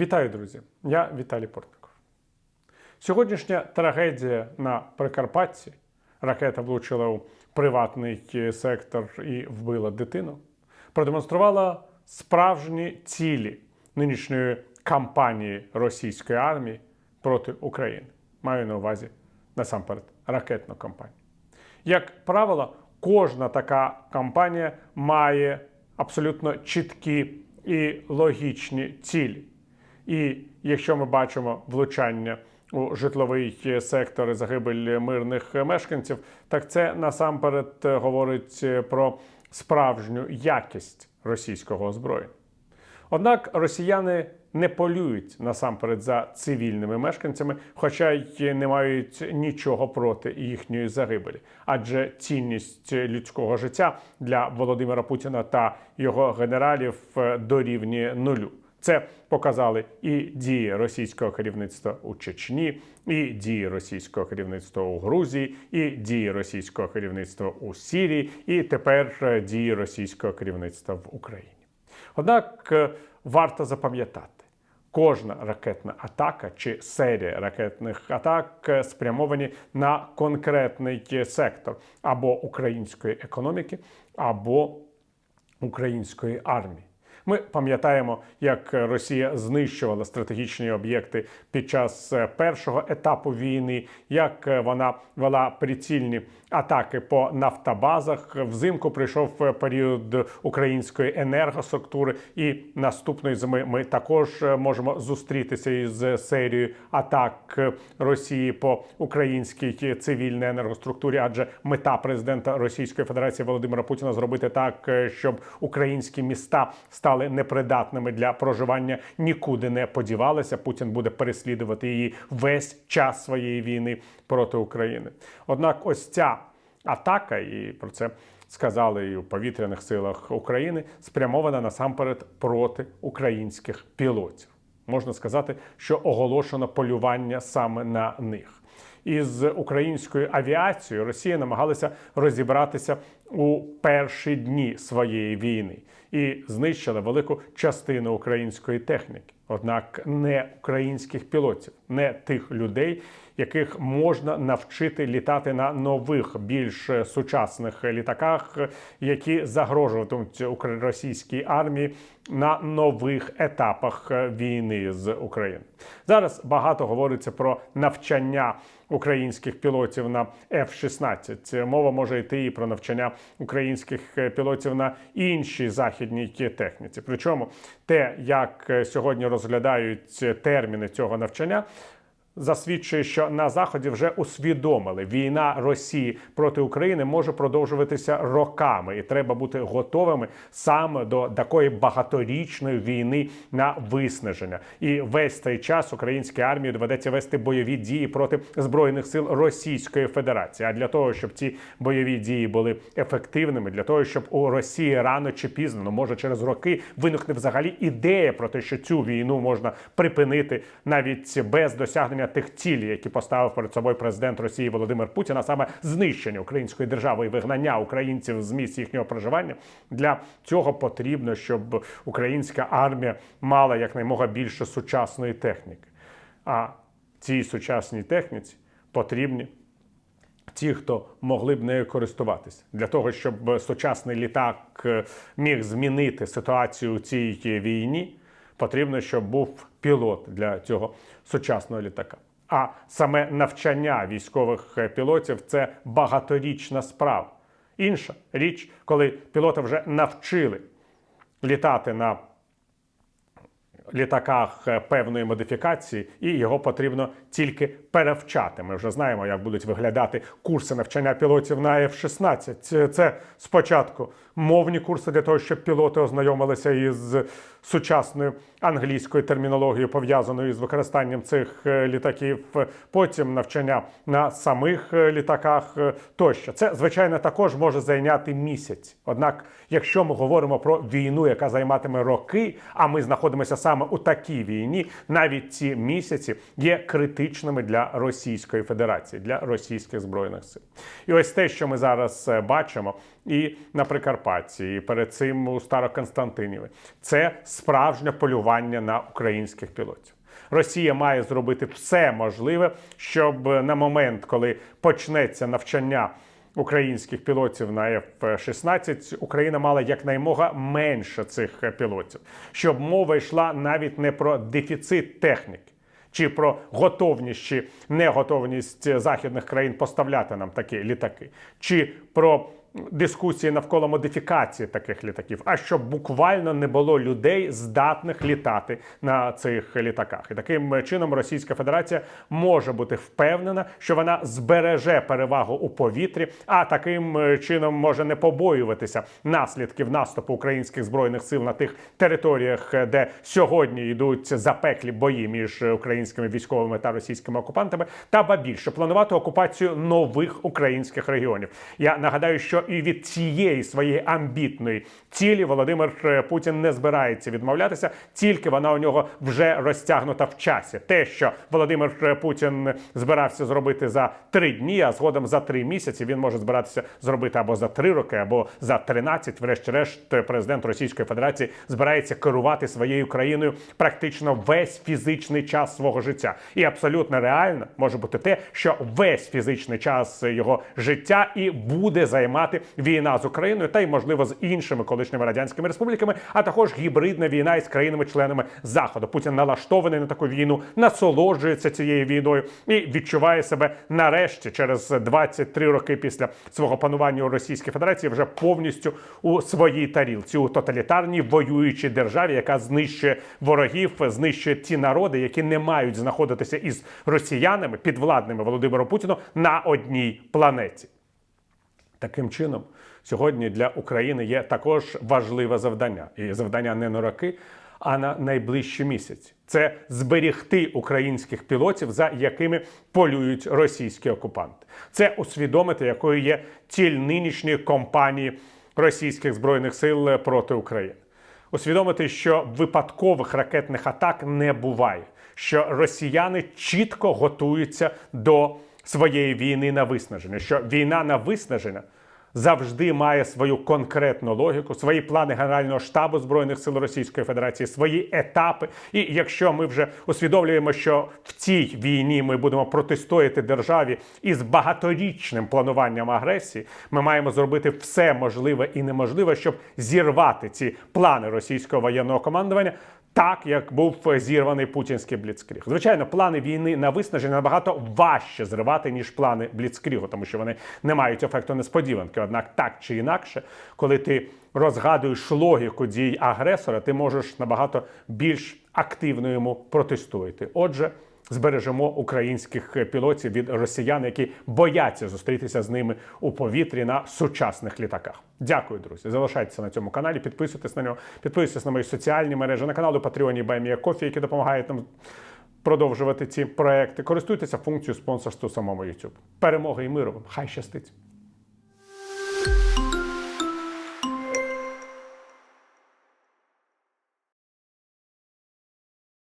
Вітаю, друзі! Я Віталій Портников. Сьогоднішня трагедія на Прикарпатті ракета влучила у приватний сектор і вбила дитину. Продемонструвала справжні цілі нинішньої кампанії російської армії проти України. Маю на увазі насамперед ракетну кампанію. Як правило, кожна така кампанія має абсолютно чіткі і логічні цілі. І якщо ми бачимо влучання у житловий сектор і загибель мирних мешканців, так це насамперед говорить про справжню якість російського озброєння. Однак росіяни не полюють насамперед за цивільними мешканцями, хоча й не мають нічого проти їхньої загибелі. Адже цінність людського життя для Володимира Путіна та його генералів е, дорівнює нулю. Це показали і дії російського керівництва у Чечні, і дії російського керівництва у Грузії, і дії російського керівництва у Сірії, і тепер е, дії російського керівництва в Україні. Однак е, варто запам'ятати, кожна ракетна атака чи серія ракетних атак е, спрямовані на конкретний сектор або української економіки, або української армії. Ми пам'ятаємо, як Росія знищувала стратегічні об'єкти під час е, першого етапу війни, як е, вона вела прицільні атаки по нафтобазах. Взимку прийшов е, період української енергоструктури, і наступної зими ми також можемо зустрітися із серією атак Росії по українській цивільній енергоструктурі, адже мета президента Російської Федерації Володимира Путіна зробити так, щоб українські міста стали непридатними для проживання, нікуди не подівалися. Путін буде переслідувати її весь час своєї війни проти України. Однак, ось ця атака, і про це сказали і у повітряних силах України, спрямована насамперед проти українських пілотів. Можна сказати, що оголошено полювання саме на них. Із українською авіацією Росія намагалася розібратися у перші дні своєї війни і знищила велику частину української техніки. Однак не українських пілотів, не тих людей, яких можна навчити літати на нових, більш сучасних літаках, які загрожуватимуть російській армії на нових етапах війни з Україною. Зараз багато говориться про навчання українських пілотів на F-16. Мова може йти і про навчання українських пілотів на іншій західній техніці. Причому те, як сьогодні розглядають терміни цього навчання. Засвідчує, що на заході вже усвідомили, війна Росії проти України може продовжуватися роками, і треба бути готовими саме до такої багаторічної війни на виснаження. І весь цей час українській армії доведеться вести бойові дії проти збройних сил Російської Федерації. А для того, щоб ці бойові дії були ефективними, для того, щоб у Росії рано чи пізно, ну може через роки, виникне взагалі ідея про те, що цю війну можна припинити навіть без досягнення тих цілей, які поставив перед собою президент Росії Володимир Путін, а саме знищення української держави і вигнання українців з місць їхнього проживання. Для цього потрібно, щоб українська армія мала якнаймога більше сучасної техніки. А цій сучасній техніці потрібні. Ті, хто могли б нею користуватися для того, щоб сучасний літак е, міг змінити ситуацію у цій війні, потрібно, щоб був пілот для цього сучасного літака. А саме навчання військових пілотів це багаторічна справа. Інша річ, коли пілота вже навчили літати на літаках певної модифікації, і його потрібно тільки перевчати. Ми вже знаємо, як будуть виглядати курси навчання пілотів на F-16. Це спочатку мовні курси для того, щоб пілоти ознайомилися із сучасною англійською термінологією, пов'язаною з використанням цих літаків. Потім навчання на самих літаках тощо. Це звичайно також може зайняти місяць. Однак, якщо ми говоримо про війну, яка займатиме роки, а ми знаходимося саме саме у такій війні навіть ці місяці є критичними для Російської Федерації, для російських збройних сил. І ось те, що ми зараз е, бачимо, і на Прикарпатті, і перед цим у Староконстантиніві, це справжнє полювання на українських пілотів. Росія має зробити все можливе, щоб на момент, коли почнеться навчання українських пілотів на F-16, Україна мала якнаймога менше цих пілотів, щоб мова йшла навіть не про дефіцит техніки. Чи про готовність чи неготовність західних країн поставляти нам такі літаки, чи про дискусії навколо модифікації таких літаків, а щоб буквально не було людей, здатних літати на цих літаках. І таким чином Російська Федерація може бути впевнена, що вона збереже перевагу у повітрі, а таким чином може не побоюватися наслідків наступу українських збройних сил на тих територіях, де сьогодні йдуть запеклі бої між українськими військовими та російськими окупантами, та ба більше планувати окупацію нових українських регіонів. Я нагадаю, що і від цієї своєї амбітної цілі Володимир е, Путін не збирається відмовлятися, тільки вона у нього вже розтягнута в часі. Те, що Володимир е, Путін збирався зробити за три дні, а згодом за три місяці він може збиратися зробити або за три роки, або за 13. Врешті-решт, е, президент Російської Федерації збирається керувати своєю країною практично весь фізичний час свого життя. І абсолютно реально може бути те, що весь фізичний час його життя і буде займати війна з Україною, та й можливо з іншими колишніми радянськими республіками, а також гібридна війна із країнами-членами Заходу. Путін налаштований на таку війну, насолоджується цією війною і відчуває себе нарешті через 23 роки після свого панування у Російській Федерації вже повністю у своїй тарілці у тоталітарній воюючій державі, яка знищує ворогів, знищує ті народи, які не мають знаходитися із росіянами підвладними Володимиру Путіну на одній планеті. Таким чином, сьогодні для України є також важливе завдання, і завдання не на роки, а на найближчі місяці. Це зберігти українських пілотів, за якими полюють російські окупанти. Це усвідомити, якою є ціль нинішньої кампанії російських збройних сил проти України. Усвідомити, що випадкових ракетних атак не буває, що росіяни чітко готуються до своєї війни на виснаження, що війна на виснаження завжди має свою конкретну логіку, свої плани Генерального штабу збройних сил Російської Федерації, свої етапи. І якщо ми вже усвідомлюємо, що в цій війні ми будемо протистояти державі із багаторічним плануванням агресії, ми маємо зробити все можливе і неможливе, щоб зірвати ці плани російського воєнного командування так, як був зірваний путінський бліцкріг. Звичайно, плани війни на виснаження набагато важче зривати, ніж плани бліцкрігу, тому що вони не мають ефекту несподіванки. Однак, так чи інакше, коли ти розгадуєш логіку дій агресора, ти можеш набагато більш активно йому протестувати. Отже. Збережемо українських пілотів від росіян, які бояться зустрітися з ними у повітрі на сучасних літаках. Дякую, друзі. Залишайтеся на цьому каналі, підписуйтесь на нього, підписуйтесь на мої соціальні мережі, на канали Patreon і Баймія Кофі, які допомагають нам продовжувати ці проекти. Користуйтеся функцією спонсорства самому YouTube. Перемоги і миру вам! Хай щастить!